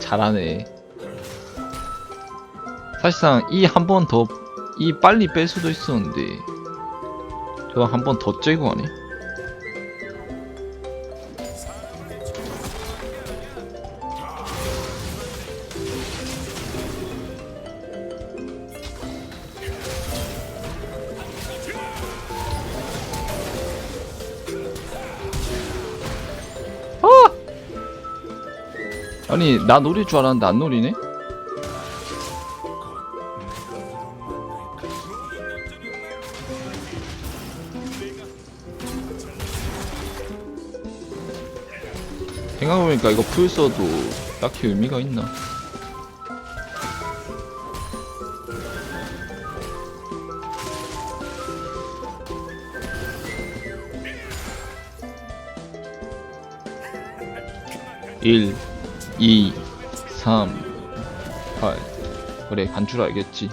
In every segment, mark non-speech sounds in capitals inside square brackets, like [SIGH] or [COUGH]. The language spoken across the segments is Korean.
잘하네. 사실상 이 한 번 더, 이 빨리 뺄 수도 있었는데, 저거 한 번 더 째고 가네. 아니, 나 노릴 줄 알았는데 안 노리네? 생각해보니까 이거 풀 써도 딱히 의미가 있나? 일, 이, 삼, 팔. 그래, 간 줄 알겠지.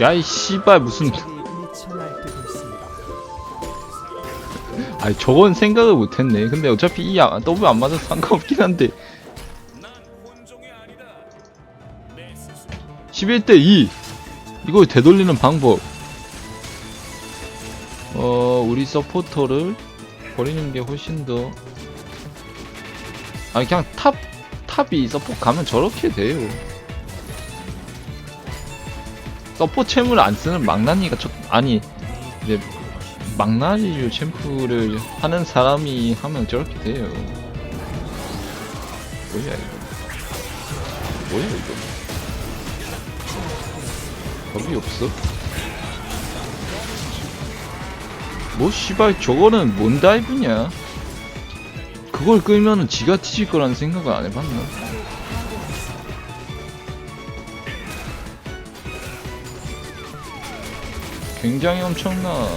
야, 이 씨발, 무슨. 아니, 저건 생각을 못했네. 근데 어차피 이 아, W 안 맞아서 상관없긴 한데. 11대 2! 이걸 되돌리는 방법. 어, 우리 서포터를 버리는 게 훨씬 더. 아니, 그냥 탑, 탑이 서포 가면 저렇게 돼요. 서포 챔을 안 쓰는 망나니가 저, 아니, 이제, 망나니 챔프를 하는 사람이 하면 저렇게 돼요. 뭐야, 이거. 뭐야, 이거. 겁이 없어? 뭐 씨발 저거는 뭔 다이브냐? 그걸 끌면은 지가 뒤질 거라는 생각을 안 해봤나? 굉장히 엄청나.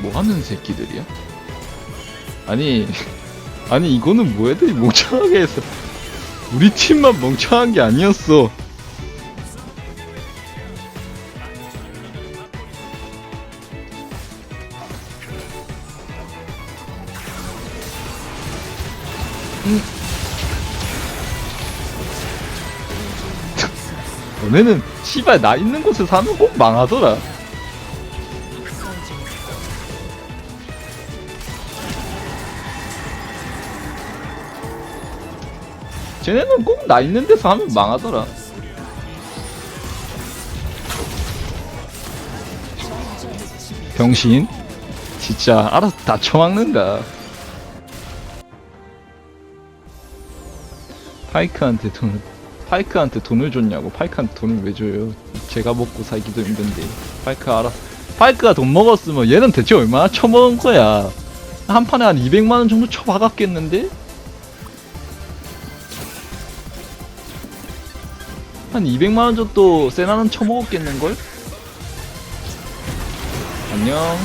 뭐 하는 새끼들이야? 아니, [LAUGHS] 아니 이거는 뭐 애들이 멍청하게 해서 우리 팀만 멍청한 게 아니었어. 너네는 씨발 나 있는 곳에 사는 꼭 망하더라. 쟤네는 꼭 나 있는 데서 하면 망하더라. 병신? 진짜 알아서 다 쳐막는다. 파이크한테 돈을 파이크한테 돈을 줬냐고 파이크한테 돈을 왜 줘요? 제가 먹고 살기도 힘든데 파이크 알아 파이크가 돈 먹었으면 얘는 대체 얼마나 처먹은 거야? 한 판에 한 200만 원 정도 쳐박았겠는데? 한 200만원 정도 세나는 쳐먹었겠는걸? 안녕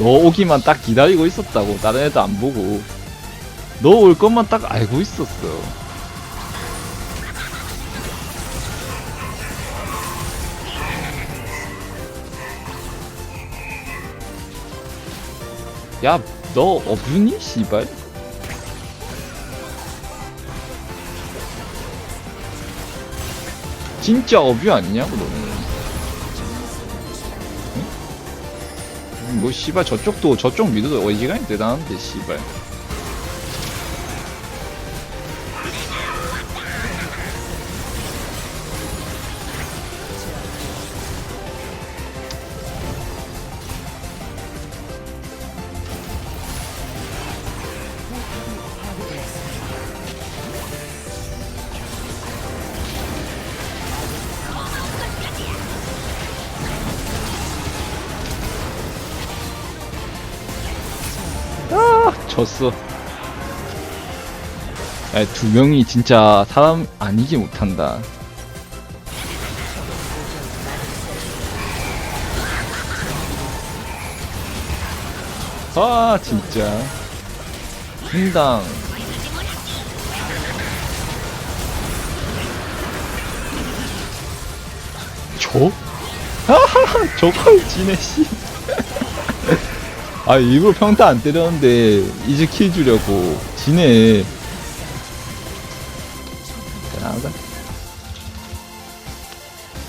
너 오기만 딱 기다리고 있었다고 다른 애도 안 보고 너 올 것만 딱 알고 있었어 야 너 어부니 씨발? 진짜 어뷰 아니냐고 너 뭐 씨발 저쪽도 저쪽 미드도 어지간히 대단한데 씨발 졌어. 야, 두 명이 진짜 사람 아니지 못한다. 아 진짜 분당 저? 하하하 저걸 지네 씨. 아 일부러 평타 안 때렸는데 이제 킬 주려고 지네. 대단하다.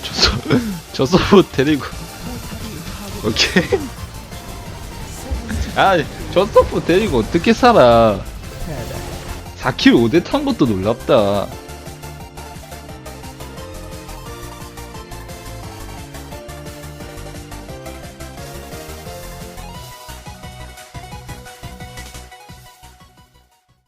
저 서, 저 서브 데리고 오케이. 아, 저 서브 데리고 어떻게 살아? 패배. 4킬 5대 탄 것도 놀랍다.